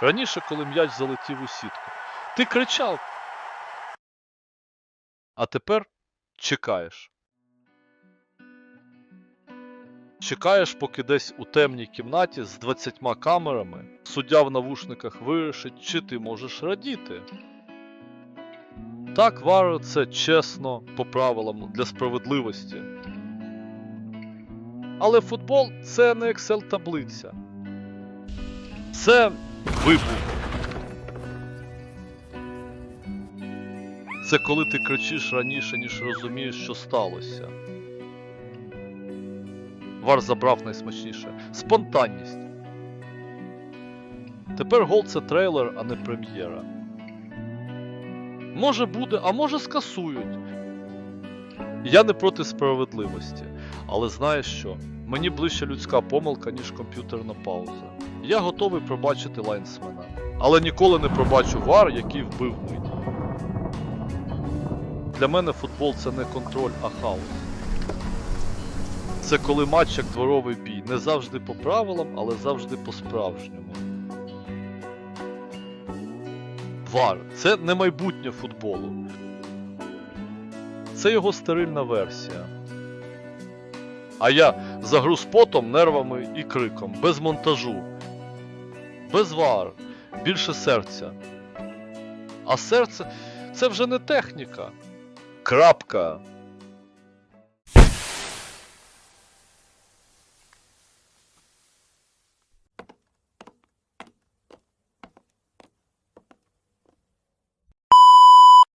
Раніше, коли м'яч залетів у сітку, ти кричав. А тепер чекаєш. Чекаєш, поки десь у темній кімнаті з 20 камерами суддя в навушниках вирішить, чи ти можеш радіти. Так, вар це чесно, по правилам для справедливості. Але футбол це не Excel таблиця. Це вибух. Це коли ти кричиш раніше, ніж розумієш, що сталося. Вар забрав найсмачніше. Спонтанність. Тепер гол це трейлер, а не прем'єра. Може буде, а може скасують. Я не проти справедливості, але знаєш що? Мені ближче людська помилка, ніж комп'ютерна пауза. Я готовий пробачити лайнсмена, але ніколи не пробачу вар, який вбив мить. Для мене футбол це не контроль, а хаос. Це коли матч як дворовий бій, не завжди по правилам, але завжди по-справжньому. Вар це не майбутнє футболу. Це його стерильна версія. А я за гру потом, нервами і криком, без монтажу, без вар, більше серця. А серце це вже не техніка. Крапка.